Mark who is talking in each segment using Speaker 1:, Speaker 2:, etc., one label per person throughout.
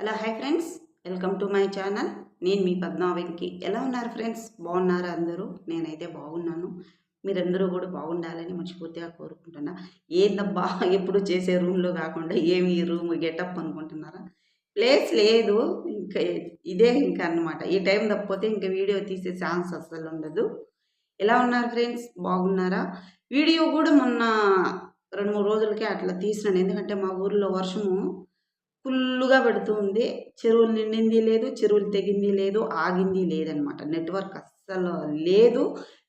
Speaker 1: Hello hi friends. Welcome to my channel. నేను మీ పద్మావతికి ఎలా ఉన్నారు ఫ్రెండ్స్? బాగున్నారా అందరూ? నేనైతే బాగున్నాను. మీరందరూ కూడా బాగుండాలని మనస్ఫూర్తిగా కోరుకుంటున్నా. ఏందబ్బా ఎప్పుడు చేసే రూమ్లో కాకుండా ఏమి ఈ రూమ్ గెటప్ అనుకుంటున్నారా? ప్లేస్ లేదు. ఇంకా ఇదే ఇంకా అన్నమాట. ఈ టైం తప్పితే ఇంకా వీడియో తీసే ఛాన్స్ అస్సలు ఉండదు. ఎలా ఉన్నారు ఫ్రెండ్స్? బాగున్నారా? వీడియో కూడా మొన్న రెండు మూడు రోజులకే అట్లా తీసినాను. ఎందుకంటే మా ఊర్లో వర్షము. ఫుల్లుగా పెడుతుంది చెరువులు నిండింది లేదు చెరువులు తెగింది లేదు ఆగింది లేదనమాట. నెట్వర్క్ అస్సలు లేదు.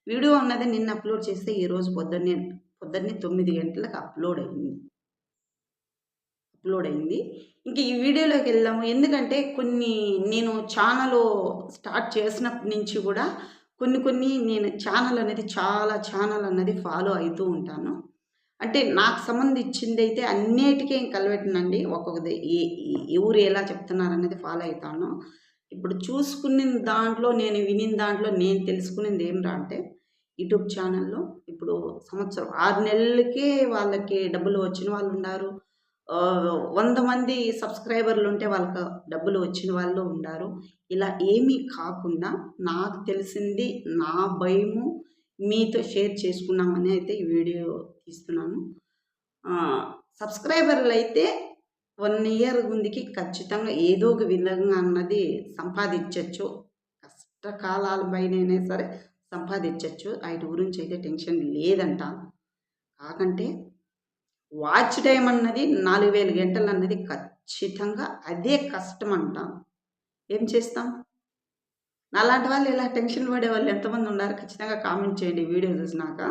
Speaker 1: వీడియో అన్నది నిన్న అప్లోడ్ చేస్తే ఈరోజు పొద్దున్నే పొద్దున్నే తొమ్మిది గంటలకు అప్లోడ్ అయింది. అప్లోడ్ అయింది. ఇంక ఈ వీడియోలోకి వెళ్దాము. ఎందుకంటే కొన్ని నేను ఛానల్ స్టార్ట్ చేసినప్పటి నుంచి కూడా కొన్ని కొన్ని నేను ఛానల్ అనేది చాలా ఛానల్ అన్నది ఫాలో అవుతూ ఉంటాను. అంటే నాకు సంబంధించింది అయితే అన్నిటికీ కలవెట్టనండి ఒక్కొక్కది ఎవరు ఎలా చెప్తున్నారు అనేది ఫాలో అవుతాను. ఇప్పుడు చూసుకున్న దాంట్లో నేను వినిన దాంట్లో నేను తెలుసుకునేది ఏమిరా అంటే యూట్యూబ్ ఛానల్లో ఇప్పుడు సంవత్సరం ఆరు నెలలకే వాళ్ళకి డబ్బులు వచ్చిన వాళ్ళు ఉన్నారు వంద మంది సబ్స్క్రైబర్లు ఉంటే వాళ్ళకి డబ్బులు వచ్చిన వాళ్ళు ఉన్నారు ఇలా ఏమీ కాకుండా నాకు తెలిసింది నా భయము మీతో షేర్ చేసుకున్నామని అయితే ఈ వీడియో తీస్తున్నాను. సబ్స్క్రైబర్లు అయితే వన్ ఇయర్ ముందుకి ఖచ్చితంగా ఏదో ఒక విధంగా అన్నది సంపాదించవచ్చు కష్టకాలాల పైనైనా సరే సంపాదించవచ్చు వాటి గురించి అయితే టెన్షన్ లేదంట. కాకంటే వాచ్ టైం అన్నది నాలుగు వేల గంటలు అన్నది ఖచ్చితంగా అదే కష్టం అంట. ఏం చేస్తాం? నాలాంటి వాళ్ళు ఇలా టెన్షన్ పడే వాళ్ళు ఎంతమంది ఉన్నారు? ఖచ్చితంగా కామెంట్ చేయండి వీడియో చూసినాక.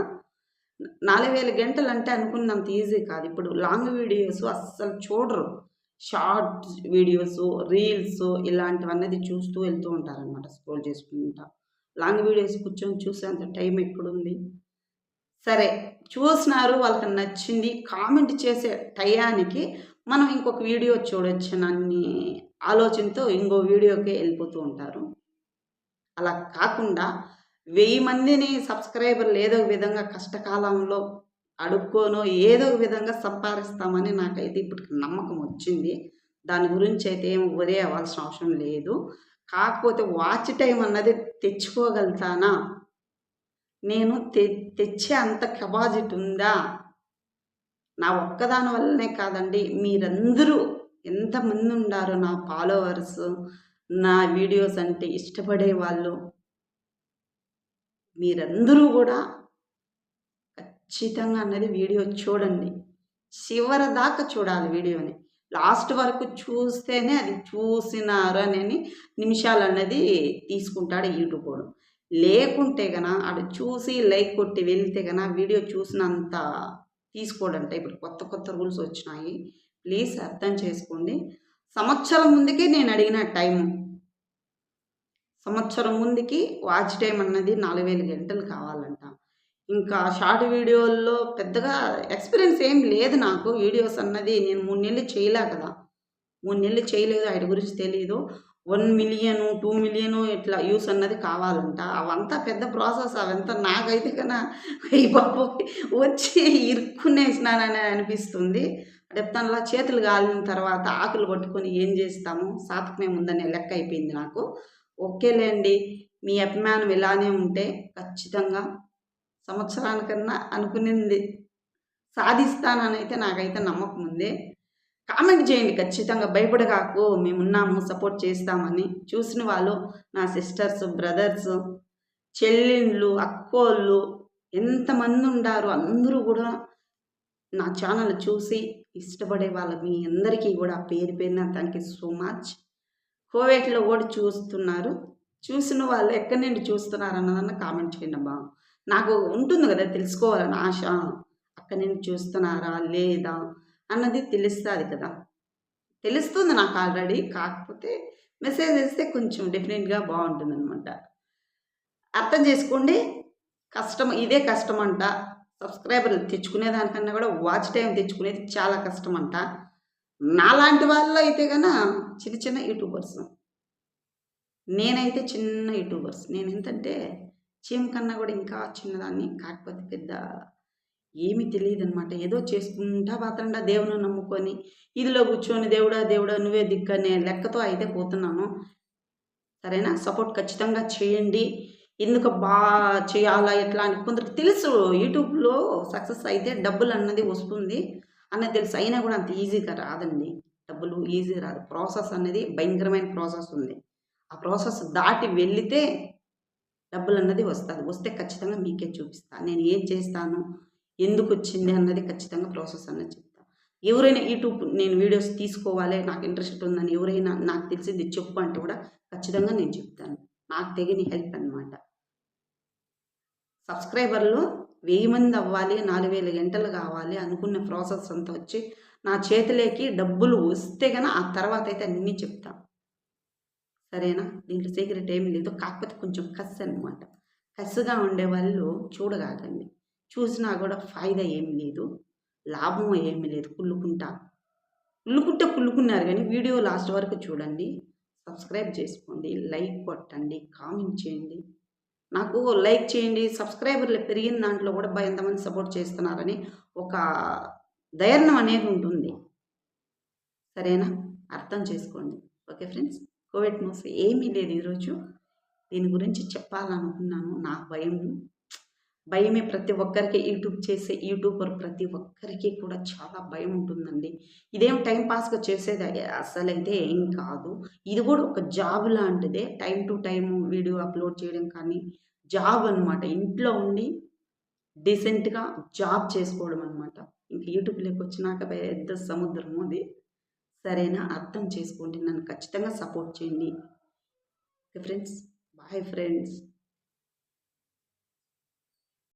Speaker 1: నాలుగు వేల గంటలు అంటే అనుకున్నంత ఈజీ కాదు. ఇప్పుడు లాంగ్ వీడియోస్ అస్సలు చూడరు. షార్ట్ వీడియోస్ రీల్స్ ఇలాంటివన్నది చూస్తూ వెళ్తూ ఉంటారనమాట స్క్రోల్ చేసుకుంటా. లాంగ్ వీడియోస్ కూర్చొని చూసేంత టైం ఎక్కడుంది సరే చూసినారు వాళ్ళకి నచ్చింది కామెంట్ చేసే టయానికి మనం ఇంకొక వీడియో చూడొచ్చు అన్ని ఆలోచనతో ఇంకో వీడియోకే వెళ్ళిపోతూ ఉంటారు. అలా కాకుండా వెయ్యి మందిని సబ్స్క్రైబర్లు ఏదో ఒక విధంగా కష్టకాలంలో అడుక్కోనో ఏదో ఒక విధంగా సంపాదిస్తామని నాకైతే ఇప్పటికి నమ్మకం వచ్చింది. దాని గురించి అయితే ఏం వరే అవ్వాల్సిన అవసరం లేదు. కాకపోతే వాచ్ టైం అన్నది తెచ్చుకోగలుగుతానా? నేను తె తెచ్చే అంత కెపాసిటీ ఉందా? నా ఒక్కదాని వల్లనే కాదండి. మీరందరూ ఎంతమంది ఉండారో నా ఫాలోవర్స్ నా వీడియోస్ అంటే ఇష్టపడే వాళ్ళు మీరందరూ కూడా ఖచ్చితంగా అన్నది వీడియో చూడండి. చివరి దాకా చూడాలి వీడియోని. లాస్ట్ వరకు చూస్తేనే అది చూసినారు అని నిమిషాలు అన్నది తీసుకుంటాడు యూట్యూబ్ లేకుంటే గన అటు చూసి లైక్ కొట్టి వెళ్తే గన వీడియో చూసినంత తీసుకోడంట ఇప్పుడు కొత్త కొత్త రూల్స్ వచ్చినాయి. ప్లీజ్ అర్థం చేసుకోండి. సంవత్సరం ముందుకే నేను అడిగిన టైం సంవత్సరం ముందుకి వాచ్ టైం అన్నది నాలుగు వేల గంటలు కావాలంట. ఇంకా షార్ట్ వీడియోల్లో పెద్దగా ఎక్స్పీరియన్స్ ఏం లేదు నాకు. వీడియోస్ అన్నది నేను మూడు నెలలు చేయలే కదా. మూడు నెలలు చేయలేదు వాటి గురించి తెలియదు వన్ మిలియను టూ మిలియను ఇట్లా యూస్ అన్నది కావాలంట. అవంతా పెద్ద ప్రాసెస్ అవంతా నాకైతే కన్నా ఈ బాబు వచ్చి ఇరుక్కునేసినానని అనిపిస్తుంది. చెప్తానులా చేతులు కాలిన తర్వాత ఆకులు పట్టుకొని ఏం చేస్తాము? సాతకమే ఉందనే లెక్క అయిపోయింది నాకు. ఓకేలేండి. మీ అభిమానం ఇలానే ఉంటే ఖచ్చితంగా సంవత్సరానికన్నా అనుకునింది. సాధిస్తానని అయితే నాకైతే నమ్మకం ఉంది. కామెంట్ చేయండి. ఖచ్చితంగా భయపడగాకు మేమున్నాము. సపోర్ట్ చేస్తామని. చూసిన వాళ్ళు నా సిస్టర్స్ బ్రదర్స్ చెల్లెళ్ళు అక్కోళ్ళు ఎంతమంది ఉండారు అందరూ కూడా నా ఛానల్ చూసి ఇష్టపడే వాళ్ళ మీ అందరికీ కూడా పేరు పేరున థ్యాంక్ యూ సో మచ్. కోవేట్లో కూడా చూస్తున్నారు. చూసిన వాళ్ళు ఎక్కడి నుండి చూస్తున్నారు అన్నదన్న కామెంట్ చేయండి అమ్మా నాకు ఉంటుంది కదా తెలుసుకోవాలని ఆశ. అక్కడి నుండి చూస్తున్నారా లేదా అన్నది తెలుస్తుంది కదా. తెలుస్తుంది నాకు ఆల్రెడీ. కాకపోతే మెసేజ్ వేస్తే కొంచెం డెఫినెట్గా బాగుంటుంది అనమాట అర్థం చేసుకోండి. కష్టం ఇదే కష్టం అంట సబ్స్క్రైబర్లు తెచ్చుకునే దానికన్నా కూడా వాచ్ టైం తెచ్చుకునేది చాలా కష్టం అంట నాలాంటి వాళ్ళు అయితే కన్నా చిన్న చిన్న యూట్యూబర్స్. నేనైతే చిన్న యూట్యూబర్స్. నేను ఏంటంటే చీమ కన్నా కూడా ఇంకా చిన్నదాన్ని కాకపోతే పెద్ద ఏమీ తెలియదనమాట ఏదో చేసుకుంటా పాత్రండా దేవుని నమ్ముకొని ఇదిలో కూర్చొని దేవుడా దేవుడా నువ్వే దిక్కనే లెక్కతో అయితే పోతున్నాను. సరేనా? సపోర్ట్ ఖచ్చితంగా చేయండి. ఎందుకు బాగా చేయాలా ఎట్లా అని కొందరికి తెలుసు. యూట్యూబ్లో సక్సెస్ అయితే డబ్బులు అన్నది వస్తుంది. అన్నది తెలుసు. అయినా కూడా అంత ఈజీగా రాదండి. డబ్బులు ఈజీ రాదు. ప్రాసెస్ అనేది భయంకరమైన ప్రాసెస్ ఉంది. ఆ ప్రాసెస్ దాటి వెళితే డబ్బులు అన్నది వస్తుంది. వస్తే ఖచ్చితంగా మీకే చూపిస్తాను నేను ఏం చేస్తాను? ఎందుకు వచ్చింది అన్నది ఖచ్చితంగా ప్రాసెస్ అన్నది చెప్తాను ఎవరైనా యూట్యూబ్ నేను వీడియోస్ తీసుకోవాలి నాకు ఇంట్రెస్ట్ ఉందని ఎవరైనా నాకు తెలిసింది చెప్పు అంటే కూడా ఖచ్చితంగా నేను చెప్తాను. నాకు తెగిన హెల్ప్ అనమాట సబ్స్క్రైబర్లు వెయ్యి మంది అవ్వాలి నాలుగు వేల గంటలు కావాలి అనుకున్న ప్రాసెస్ అంతా వచ్చి నా చేతిలోకి డబ్బులు వస్తే కనుక ఆ తర్వాత అయితే అన్నీ చెప్తా. సరేనా? దీంట్లో సీక్రెట్ ఏమీ లేదు. కాకపోతే కొంచెం కసి అనమాట కసిగా ఉండే వాళ్ళు చూడగాకండి చూసినా కూడా ఫాయిదా ఏమి లేదు. లాభం ఏమీ లేదు. కుళ్ళుకుంటా. కుళ్ళుకుంటే కుళ్ళుకున్నారు కానీ వీడియో లాస్ట్ వరకు చూడండి. సబ్స్క్రైబ్ చేసుకోండి. లైక్ కొట్టండి. కామెంట్ చేయండి. నాకు లైక్ చేయండి సబ్స్క్రైబర్లు పెరిగిన దాంట్లో కూడా ఎంతమంది సపోర్ట్ చేస్తున్నారని ఒక ధైర్యం అనేది ఉంటుంది. సరేనా? అర్థం చేసుకోండి. Okay friends? కోవిడ్ మోస్ ఏమీ లేదు ఈరోజు. దీని గురించి చెప్పాలనుకున్నాను. నా భయం భయమే ప్రతి ఒక్కరికి. యూట్యూబ్ చేసే యూట్యూబర్ ప్రతి ఒక్కరికి కూడా చాలా భయం ఉంటుందండి. ఇదేం టైంపాస్గా చేసేది అసలైతే ఏం కాదు. ఇది కూడా ఒక జాబ్ లాంటిదే. Time to time video upload చేయడం కానీ జాబ్ అనమాట ఇంట్లో ఉండి డీసెంట్గా జాబ్ చేసుకోవడం అనమాట ఇంక యూట్యూబ్లోకి వచ్చినాక పెద్ద సముద్రం అది. సరేనా? అర్థం చేసుకోండి. నన్ను ఖచ్చితంగా సపోర్ట్ చేయండి. ఫ్రెండ్స్. Bye friends.